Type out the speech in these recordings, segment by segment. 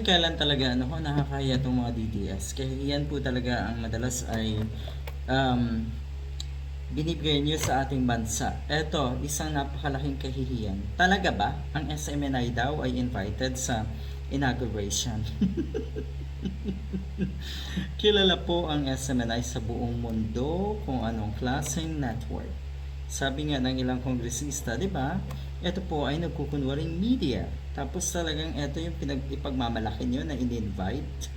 Kailan talaga, ano ko, nakakaya itong mga DDS. Kaya yan po talaga ang madalas ay um, binibigay nyo sa ating bansa. Eto, isang napakalaking kahihiyan. Talaga ba ang SMNI daw ay invited sa inauguration? Kilala po ang SMNI sa buong mundo kung anong klaseng network. Sabi nga ng ilang kongresista, di ba? Ito po ay nagkukunwaring media. Tapos talagang ito yung pinag ipagmamalaki nyo na in-invite.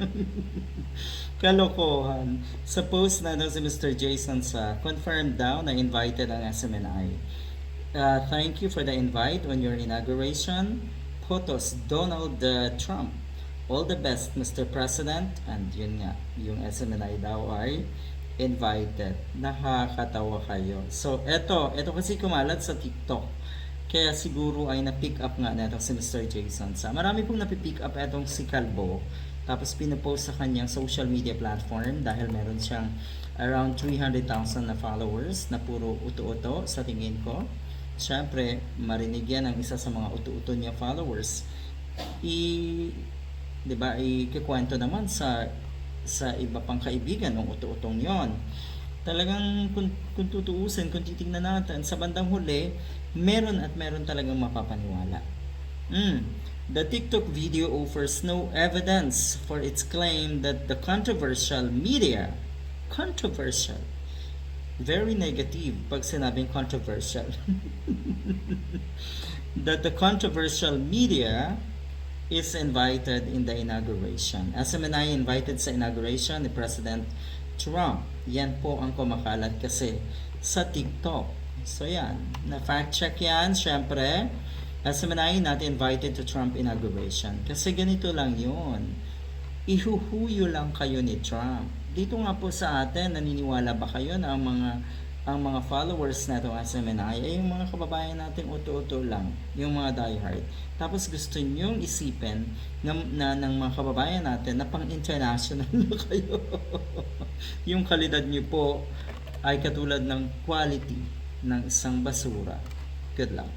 Kalokohan. Sa post na daw si Mr. Jason sa confirmed daw na invited ang SMNI. Uh, thank you for the invite on your inauguration. Photos, Donald uh, Trump. All the best, Mr. President. And yun nga, yung SMNI daw ay invited. Nakakatawa kayo. So, eto, eto kasi kumalat sa TikTok. Kaya siguro ay na-pick up nga na si Mr. Jason sa. Marami pong napipick up etong si Calbo. Tapos pinopost sa kanyang social media platform dahil meron siyang around 300,000 na followers na puro uto-uto sa tingin ko. Siyempre, marinig yan ang isa sa mga uto-uto niya followers. I, di ba, ikikwento naman sa sa iba pang kaibigan ng uto-utong yon. Talagang kung, kung tutuusin, kung titingnan natin, sa bandang huli, meron at meron talagang mapapaniwala. Mm. The TikTok video offers no evidence for its claim that the controversial media, controversial, very negative pag sinabing controversial, that the controversial media is invited in the inauguration. SMNI invited sa inauguration ni President Trump. Yan po ang kumakalat kasi sa TikTok. So yan, na fact check yan, syempre. SMNI not invited to Trump inauguration. Kasi ganito lang yun. Ihuhuyo lang kayo ni Trump. Dito nga po sa atin, naniniwala ba kayo na ang mga ang mga followers na itong SMNI ay yung mga kababayan nating uto-uto lang, yung mga diehard. Tapos gusto nyong isipin na, na ng mga kababayan natin na pang-international na kayo. yung kalidad nyo po ay katulad ng quality ng isang basura. Good luck.